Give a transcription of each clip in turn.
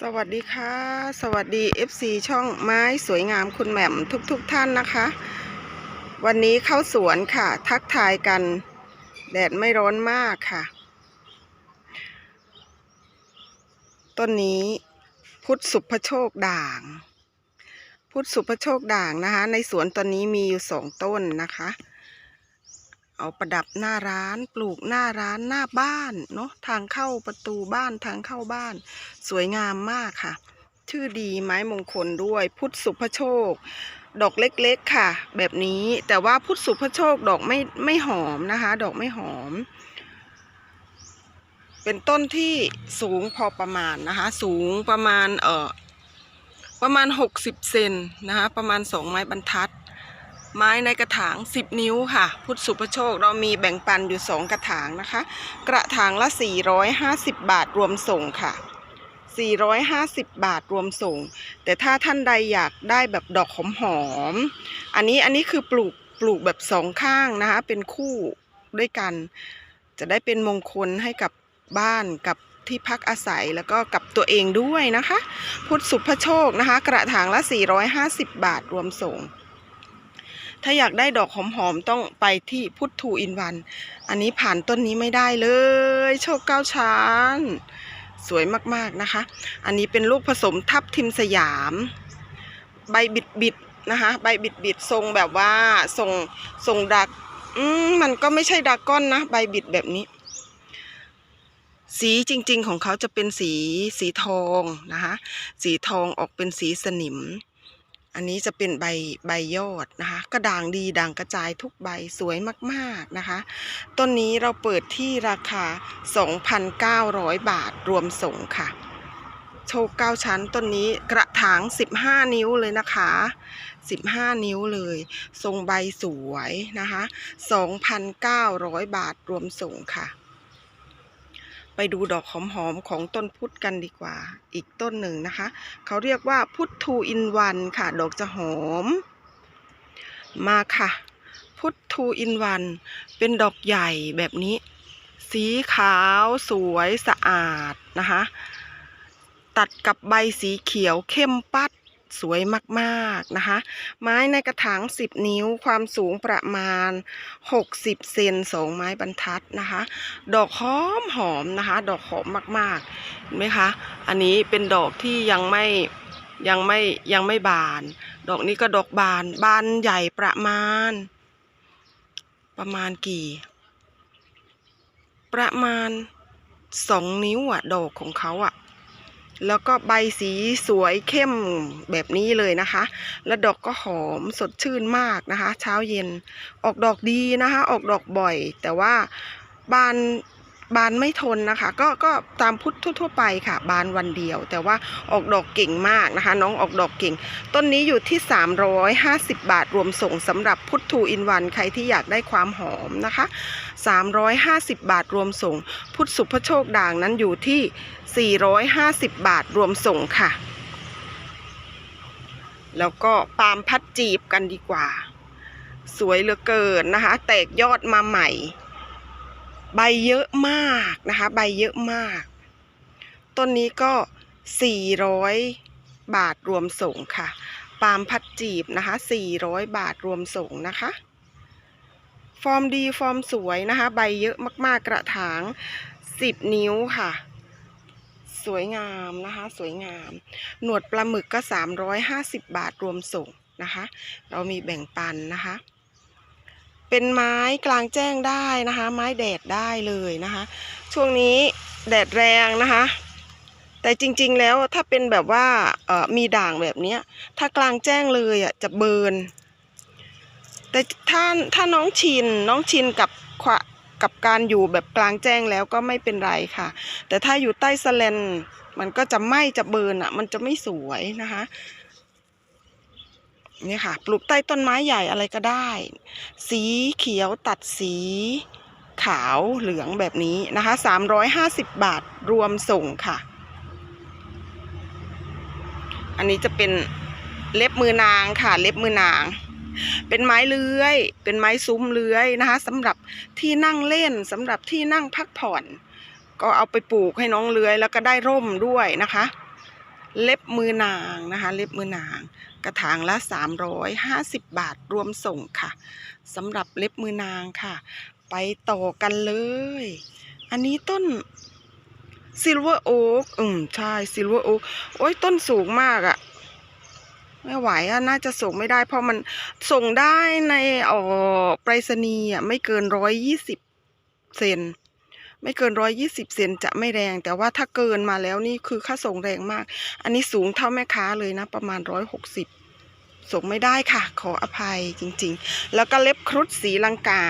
สวัสดีค่ะ สวัสดี FC ช่องไม้สวยงามคุณแหม่มทุกๆทท่านนะคะ วันนี้เข้าสวนค่ะ ทักทายกัน แดดไม่ร้อนมากค่ะ ต้นนี้พุทธสุภโชคด่าง พุทธสุภโชคด่างนะคะ ในสวนตอนนี้มีอยู่สองต้นนะคะ เอาประดับหน้าร้านปลูกหน้าร้านหน้าบ้านเนาะทางเข้าประตูบ้านทางเข้าบ้าน สวยงามมากค่ะ ชื่อดีไม้มงคลด้วยพุทธสุภโชค ดอกเล็กๆค่ะ แบบนี้แต่ว่าพุทธสุภโชคดอกไม่ไม่หอมนะคะ ดอกไม่หอม เป็นต้นที่สูงพอประมาณนะคะ สูงประมาณเอ่อประมาณ 60 เซนนะคะ ประมาณ 2 ไม้บรรทัด ไม้ในกระถาง 10 นิ้วค่ะ พุทธสุภโชคเรามีแบ่งปันอยู่ 2 กระถางนะคะ กระถางละ 450 บาทรวมส่งค่ะ 450 บาทรวมส่ง แต่ถ้าท่านใดอยากได้แบบดอกหอมหอมอันนี้อันนี้คือปลูกปลูกแบบสองข้างนะคะ เป็นคู่ด้วยกัน จะได้เป็นมงคลให้กับบ้านกับที่พักอาศัยแล้วก็กับตัวเองด้วยนะคะ พุทธสุภโชคนะคะ กระถางละ 450 บาทรวมส่ง ถ้าอยากได้ดอกหอมๆต้องไปที่พุทธูอินวัน อันนี้ผ่านต้นนี้ไม่ได้เลย โชคเก้าชั้น สวยมากๆนะคะ อันนี้เป็นลูกผสมทับทิมสยาม ใบบิดบิดๆนะคะ ใบบิดบิดๆทรงแบบว่าทรงทรงดักมมันก็ไม่ใช่ดักก้อนนะ ใบบิดแบบนี้ สีจริงๆของเขาจะเป็นสีสีทองนะคะ สีทองออกเป็นสีสนิม อันนี้จะเป็นใบใบยอดนะคะก็ด่างดีด่างกระจายทุกใบสวยมากๆนะคะ ต้นนี้เราเปิดที่ราคา 2,900 บาทรวมส่งค่ะ โชคเก้าชั้นต้นนี้กระถาง 15 นิ้วเลยนะคะ 15 นิ้วเลย ทรงใบสวยนะคะ 2,900 บาทรวมส่งค่ะ ไปดูดอกหอมๆของต้นพุทธกันดีกว่า อีกต้นหนึ่งนะคะ เขาเรียกว่าพุทธทูอินวันค่ะ ดอกจะหอม มาค่ะ พุทธทูอินวัน เป็นดอกใหญ่แบบนี้ สีขาวสวยสะอาดนะคะ ตัดกับใบสีเขียวเข้มปัด สวยมากๆนะคะ ไม้ในกระถาง 10 นิ้วความสูงประมาณ 60 เซนสองไม้บรรทัดนะคะ ดอกหอมหอมนะคะ ดอกหอมมากๆเห็นไหมคะ อันนี้เป็นดอกที่ยังไม่ยังไม่ยังไม่บาน ดอกนี้ก็ดอกบาน บานใหญ่ประมาณ ประมาณกี่ ประมาณสองนิ้วอะดอกของเขาอะ แล้วก็ใบสีสวยเข้มแบบนี้เลยนะคะ แล้วดอกก็หอมสดชื่นมากนะคะ เช้าเย็นออกดอกดีนะคะ ออกดอกบ่อย แต่ว่าบาน บานไม่ทนนะคะ ก็ก็ตามพุทธทั่วไปค่ะ บานวันเดียว แต่ว่าออกดอกเก่งมากนะคะ น้องออกดอกเก่ง ต้นนี้อยู่ที่ 350 บาทรวมส่งสำหรับพุทธทูอินวันใครที่อยากได้ความหอมนะคะ 350 บาทรวมส่ง พุทธสุภโชคด่างนั้นอยู่ที่ 450 บาทรวมส่งค่ะ แล้วก็ปาล์มพัดจีบกันดีกว่า สวยเหลือเกินนะคะ แตกยอดมาใหม่ ใบเยอะมากนะคะ ใบเยอะมาก ต้นนี้ก็ 400 บาทรวมส่งค่ะ ปาล์มพัดจีบนะคะ 400 บาทรวมส่งนะคะ ฟอร์มดีฟอร์มสวยนะคะ ใบเยอะมากๆกระถาง 10 นิ้วค่ะสวยงามนะคะ สวยงาม หนวดปลาหมึกก็ 350 บาทรวมส่งนะคะ เรามีแบ่งปันนะคะ เป็นไม้กลางแจ้งได้นะคะ ไม้แดดได้เลยนะคะ ช่วงนี้แดดแรงนะคะ แต่จริงๆแล้วถ้าเป็นแบบว่ามีด่างแบบนี้ถ้ากลางแจ้งเลยอะจะเบิร์นแต่ถ้าถ้าน้องชินน้องชินกับควะกับการอยู่แบบกลางแจ้งแล้วก็ไม่เป็นไรค่ะ แต่ถ้าอยู่ใต้สแลนมันก็จะไหม้จะเบิร์นอะ มันจะไม่สวยนะคะ นี่ค่ะ ปลูกใต้ต้นไม้ใหญ่อะไรก็ได้ สีเขียวตัดสีขาวเหลืองแบบนี้นะคะ 350 บาทรวมส่งค่ะ อันนี้จะเป็นเล็บมือนางค่ะ เล็บมือนาง เป็นไม้เลื้อย เป็นไม้ซุ้มเลื้อยนะคะสำหรับที่นั่งเล่นสำหรับที่นั่งพักผ่อน ก็เอาไปปลูกให้น้องเลื้อยแล้วก็ได้ร่มด้วยนะคะ เล็บมือนางนะคะ เล็บมือนาง กระถางละ 350 บาทรวมส่งค่ะสำหรับเล็บมือนางค่ะ ไปต่อกันเลย อันนี้ต้นซิลเวอร์โอ๊กอืมใช่ซิลเวอร์โอ๊กโอ้ยต้นสูงมากอะไม่ไหวอะน่าจะส่งไม่ได้ เพราะมันส่งได้ในออไปรษณีย์อะไม่เกินร้อยยี่สิบเซน ไม่เกินร้อยยี่สิบเซนจะไม่แรง แต่ว่าถ้าเกินมาแล้วนี่คือค่าส่งแรงมาก อันนี้สูงเท่าแม่ค้าเลยนะ ประมาณร้อยหกสิบส่งไม่ได้ค่ะ ขออภัยจริงๆ แล้วก็เล็บครุฑสีลังกา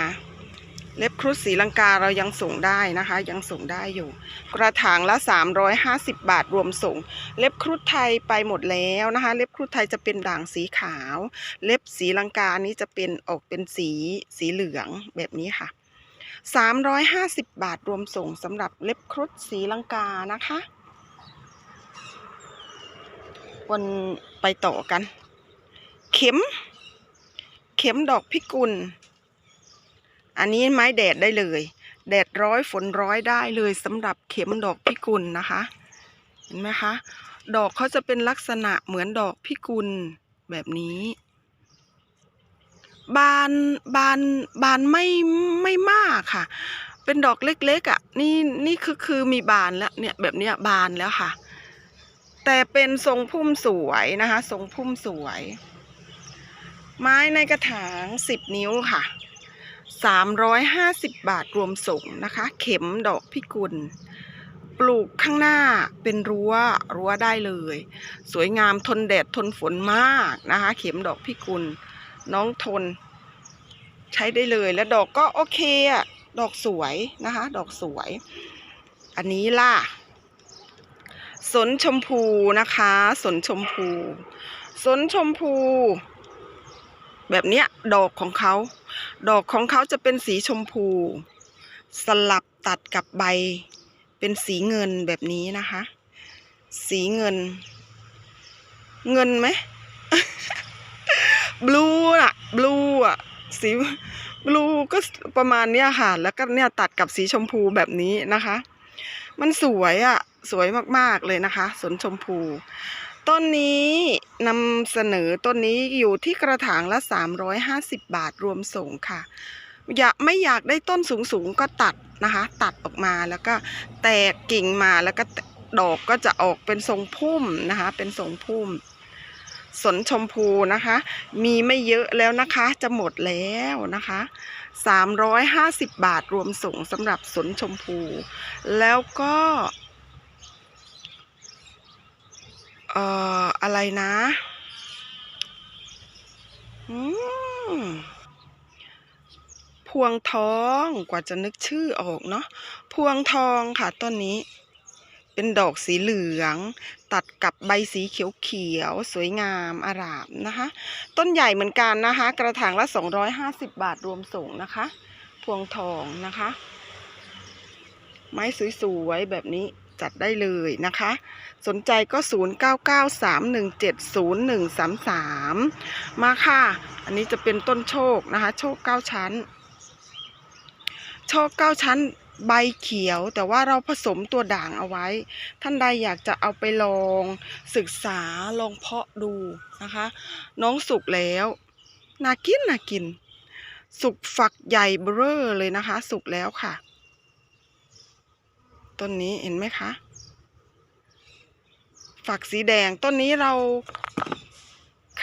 เล็บครุฑสีลังกาเรายังส่งได้นะคะ ยังส่งได้อยู่ กระถางละ 350 บาทรวมส่ง เล็บครุฑไทยไปหมดแล้วนะคะ เล็บครุฑไทยจะเป็นด่างสีขาว เล็บสีลังกานี้จะเป็นออกเป็นสีสีเหลืองแบบนี้ค่ะ 350 บาทรวมส่งสำหรับเล็บครุฑสีลังกานะคะวนไปต่อกัน เข็ม เข็มดอกพิกุล อันนี้ไม้แดดได้เลย แดดร้อยฝนร้อยได้เลยสำหรับเข็มดอกพิกุลนะคะ เห็นไหมคะ ดอกเขาจะเป็นลักษณะเหมือนดอกพิกุลแบบนี้ บานบานบานไม่ไม่มากค่ะ เป็นดอกเล็กๆอะ่ะนี่นี่คือคือมีบานแล้วเนี่ยแบบเนี้ยบานแล้วค่ะ แต่เป็นทรงพุ่มสวยนะคะ ทรงพุ่มสวย ไม้ในกระถางสิบนิ้วค่ะ350บาทรวมส่งนะคะ เข็มดอกพิกุลปลูกข้างหน้าเป็นรั้วรั้วได้เลย สวยงามทนแดดทนฝนมากนะคะ เข็มดอกพิกุล น้องทน ใช้ได้เลยและดอกก็โอเคอะดอกสวยนะคะ ดอกสวย อันนี้ล่ะ สนชมพูนะคะ สนชมพู สนชมพู แบบเนี้ยดอกของเขา ดอกของเขาจะเป็นสีชมพู สลับตัดกับใบ เป็นสีเงินแบบนี้นะคะ สีเงิน เงินไหม บลูน่ะบลูอะสีบลูก็ประมาณเนี้ยค่ะแล้วก็เนี่ยตัดกับสีชมพูแบบนี้นะคะ มันสวยอะสวยมากๆเลยนะคะสนชมพู ต้นนี้นำเสนอต้นนี้อยู่ที่กระถางละ 350 บาทรวมส่งค่ะ อยากไม่อยากได้ต้นสูงๆก็ตัดนะคะ ตัดออกมาแล้วก็แตกกิ่งมาแล้วก็ดอกก็จะออกเป็นทรงพุ่มนะคะ เป็นทรงพุ่ม สนชมพูนะคะ มีไม่เยอะแล้วนะคะ จะหมดแล้วนะคะ 350 บาทรวมส่งสำหรับสนชมพู แล้วก็เอ่ออะไรนะอืมพวงทองกว่าจะนึกชื่อออกเนาะพวงทองค่ะต้นนี้ เป็นดอกสีเหลือง ตัดกับใบสีเขียวๆ สวยงามอารามนะคะ ต้นใหญ่เหมือนกันนะคะ กระถางละ 250 บาทรวมส่งนะคะ พวงทองนะคะ ไม้สวยๆ แบบนี้จัดได้เลยนะคะ สนใจก็ 0993170133 มาค่ะ อันนี้จะเป็นต้นโชคนะคะ โชค 9 ชั้น โชค9ชั้นใบเขียว แต่ว่าเราผสมตัวด่างเอาไว้ ท่านใดอยากจะเอาไปลองศึกษาลองเพาะดูนะคะ น้องสุกแล้วน่ากินน่ากิน สุกฝักใหญ่เบ้อเลยนะคะ สุกแล้วค่ะต้นนี้เห็นไหมคะ ฝักสีแดงต้นนี้เรา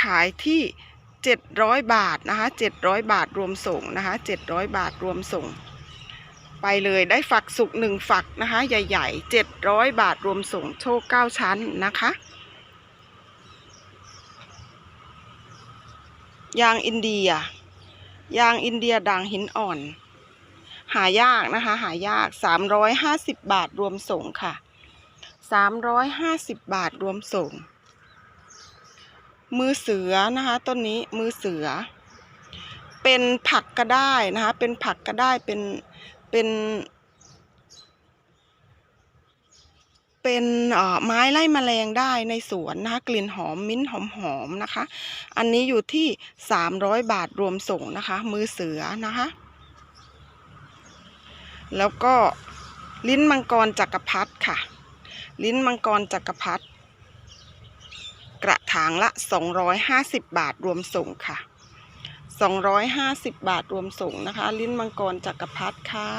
ขายที่เจ็ดร้อยบาทนะคะเจ็ดร้อยบาทรวมส่งนะคะเจ็ดร้อยบาทรวมส่ง ไปเลยได้ฝักสุกหนึ่งฝักนะคะ ใหญ่ๆเจ็ดร้อยบาทรวมส่งโชคเก้าชั้นนะคะ ยางอินเดีย ยางอินเดียด่างหินอ่อน หายากนะคะ หายากสามร้อยห้าสิบบาทรวมส่งค่ะสามร้อยห้าสิบบาทรวมส่ง มือเสือนะคะต้นนี้มือเสือ เป็นผักก็ได้นะคะ เป็นผักก็ได้เป็น เป็น เป็นอ่อไม้ไล่แมลงได้ในสวนนะคะกลิ่นหอมมิ้นหอมหอมๆนะคะ อันนี้อยู่ที่สามร้อยบาทรวมส่งนะคะ มือเสือนะคะ แล้วก็ลิ้นมังกรจักรพรรดิค่ะ ลิ้นมังกรจักรพรรดิกระถางละ 250 บาทรวมส่งค่ะ 250 บาทรวมส่งนะคะ ลิ้นมังกรจักรพรรดิค่ะ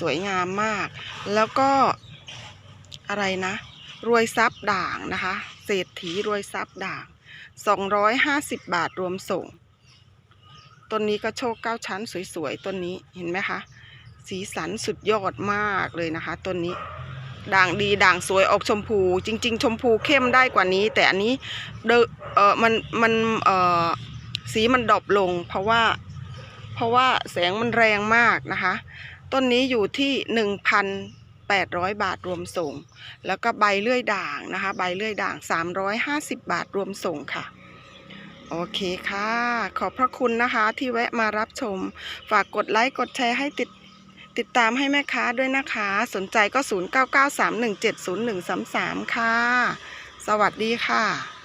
สวยงามมาก แล้วก็อะไรนะ รวยทรัพย์ด่างนะคะ เศรษฐีรวยทรัพย์ด่าง 250 บาทรวมส่ง ต้นนี้ก็โชคเก้าชั้นสวยๆ ต้นนี้เห็นไหมคะ สีสันสุดยอดมากเลยนะคะ ต้นนี้ด่างดีด่างสวยออกชมพู จริง ๆ ชมพูเข้มได้กว่านี้ แต่อันนี้เดอเออมันมันเออ สีมันดรอปลง เพราะว่า เพราะว่าแสงมันแรงมากนะคะ ต้นนี้อยู่ที่หนึ่งพันแปดร้อยบาทรวมส่ง แล้วก็ใบเลื่อยด่างนะคะ ใบเลื่อยด่างสามร้อยห้าสิบบาทรวมส่งค่ะโอเคค่ะ ขอบพระคุณนะคะที่แวะมารับชม ฝากกดไลค์กดแชร์ให้ติดติดตามให้แม่ค้าด้วยนะคะ สนใจก็ 0993170133 ค่ะ สวัสดีค่ะ